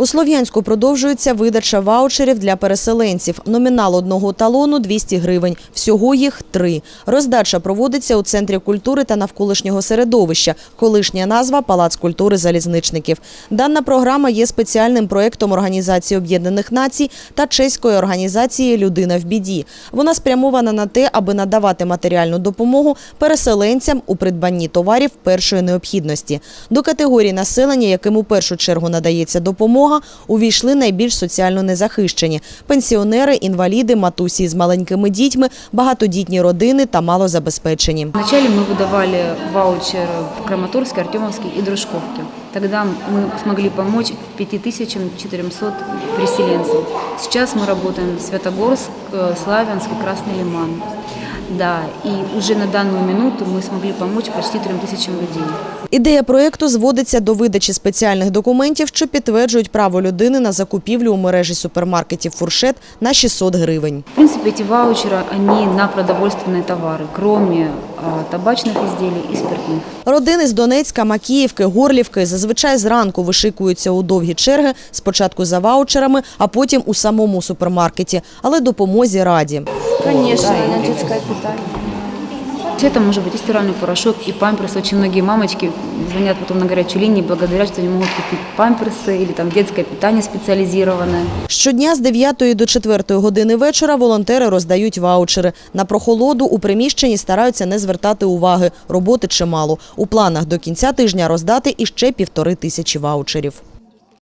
У Слов'янську продовжується видача ваучерів для переселенців. Номінал одного талону – 200 гривень. Всього їх три. Роздача проводиться у Центрі культури та навколишнього середовища. Колишня назва – Палац культури залізничників. Дана програма є спеціальним проєктом Організації Об'єднаних Націй та чеської організації «Людина в біді». Вона спрямована на те, аби надавати матеріальну допомогу переселенцям у придбанні товарів першої необхідності. До категорії населення, яким у першу чергу надається допомога, увійшли найбільш соціально незахищені – пенсіонери, інваліди, матусі з маленькими дітьми, багатодітні родини та малозабезпечені. Вначале мы выдавали ваучер в Краматорске, Артемовске и Дружковке. Тогда мы смогли помочь 5400 переселенцам. Сейчас мы работаем в Святогорск, э, Славянск и Красный Лиман. Да, и уже на данную минуту мы смогли помочь почти 3000 людей. Ідея проєкту зводиться до видачі спеціальних документів, що підтверджують право людини на закупівлю у мережі супермаркетів «Фуршет» на 600 гривень. В принципе, эти ваучеры, они на продовольственные товары, кроме а, табачных изделий и спиртных. Родини з Донецька, Макіївки, Горлівки зазвичай зранку вишикуються у довгі черги, спочатку за ваучерами, а потім у самому супермаркеті, але допомозі раді. Конечно, на детское питание. Все это может быть и стиральный порошок, и памперсы. Очень многие мамочки звонят потом на горячую линию, благодарят, что они могут купить памперсы или там детское питание специализированное. Щодня з 9 до 4 години вечора волонтери роздають ваучери. На прохолоду у приміщенні стараються не звертати уваги. Роботи чимало. У планах до кінця тижня роздати іще півтори тисячі ваучерів.